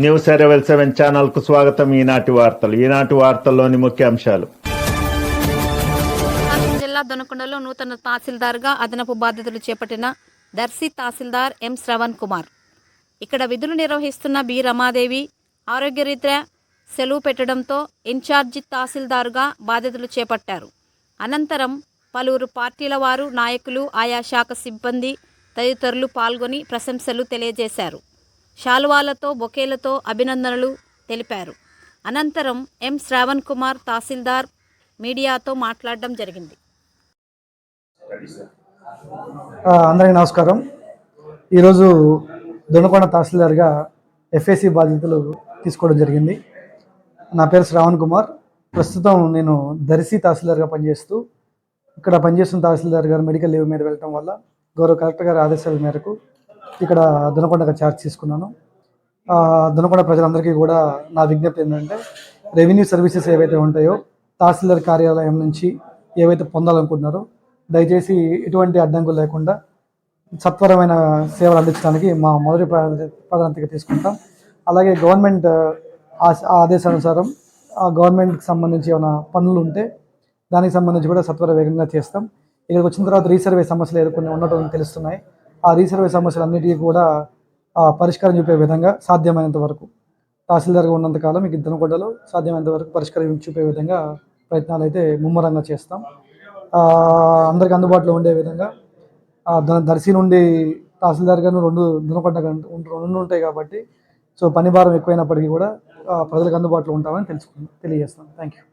News arrival seven ఛానల్కు స్వాగతం ఈనాటి వార్తలు. ఈనాటి వార్తల్లోని ముఖ్యాంశాలు అంశాలు. జిల్లా దొనకొండలో నూతన తహసీల్దార్గా అదనపు బాధ్యతలు చేపట్టిన దర్శి తహసీల్దార్ ఎం శ్రవణ్ కుమార్. ఇక్కడ విధులు నిర్వహిస్తున్న బి రమాదేవి ఆరోగ్యరీత్యా సెలవు పెట్టడంతో ఇన్ఛార్జి తహసీల్దారుగా బాధ్యతలు చేపట్టారు. అనంతరం పలువురు పార్టీల వారు నాయకులు ఆయా శాఖ సిబ్బంది తదితరులు పాల్గొని ప్రశంసలు తెలియజేశారు. శాలువాలతో బొకేలతో అభినందనలు తెలిపారు. అనంతరం ఎం. శ్రావణ్ కుమార్ తహసీల్దార్ మీడియాతో మాట్లాడడం జరిగింది. అందరికీ నమస్కారం. ఈరోజు దొనకొండ తహసీల్దార్గా ఎఫ్ఏసి బాధ్యతలు తీసుకోవడం జరిగింది. నా పేరు శ్రావణ్ కుమార్. ప్రస్తుతం నేను దర్శి తహసీల్దార్గా పనిచేస్తూ ఇక్కడ పనిచేస్తున్న తహసీల్దార్ గారు మెడికల్ లీవ్ మీద వెళ్ళటం వల్ల గౌరవ కలెక్టర్ గారి ఆదేశాల మేరకు ఇక్కడ దొనకొండగా ఛార్జ్ తీసుకున్నాను దునకొండ దొనకొండ ప్రజలందరికీ కూడా నా విజ్ఞప్తి ఏంటంటే రెవెన్యూ సర్వీసెస్ ఏవైతే ఉంటాయో తహసీల్దార్ కార్యాలయం నుంచి ఏవైతే పొందాలనుకుంటున్నారో దయచేసి ఎటువంటి అడ్డంకులు లేకుండా సత్వరమైన సేవలు అందించడానికి మా మొదటి ప్రాధాన్యత ప్రాధాన్యతగా తీసుకుంటాం. అలాగే గవర్నమెంట్ ఆ- ఆదేశానుసారం ఆ గవర్నమెంట్కి సంబంధించి ఏమైనా పనులు ఉంటే దానికి సంబంధించి కూడా సత్వర వేగంగా చేస్తాం. ఇక్కడికి వచ్చిన తర్వాత రీసర్వే సమస్యలు ఎదుర్కొని ఉండటం తెలుస్తున్నాయి ఆ రీసర్వే సమస్యలన్నిటికీ కూడా పరిష్కారం చూపే విధంగా సాధ్యమైనంత వరకు. తహసీల్దార్గా ఉన్నంత కాలం మీకు దనకొండలో సాధ్యమైనంత వరకు పరిష్కారం చూపే విధంగా ప్రయత్నాలు అయితే ముమ్మరంగా చేస్తాం. అందరికి అందుబాటులో ఉండే విధంగా దర్శి నుండి తహసీల్దార్గాను రెండు దునకొండ రెండు ఉంటాయి కాబట్టి సో పని భారం ఎక్కువైనప్పటికీ కూడా ప్రజలకు అందుబాటులో ఉంటామని తెలుసుకుంటాం తెలియజేస్తాం థ్యాంక్ యూ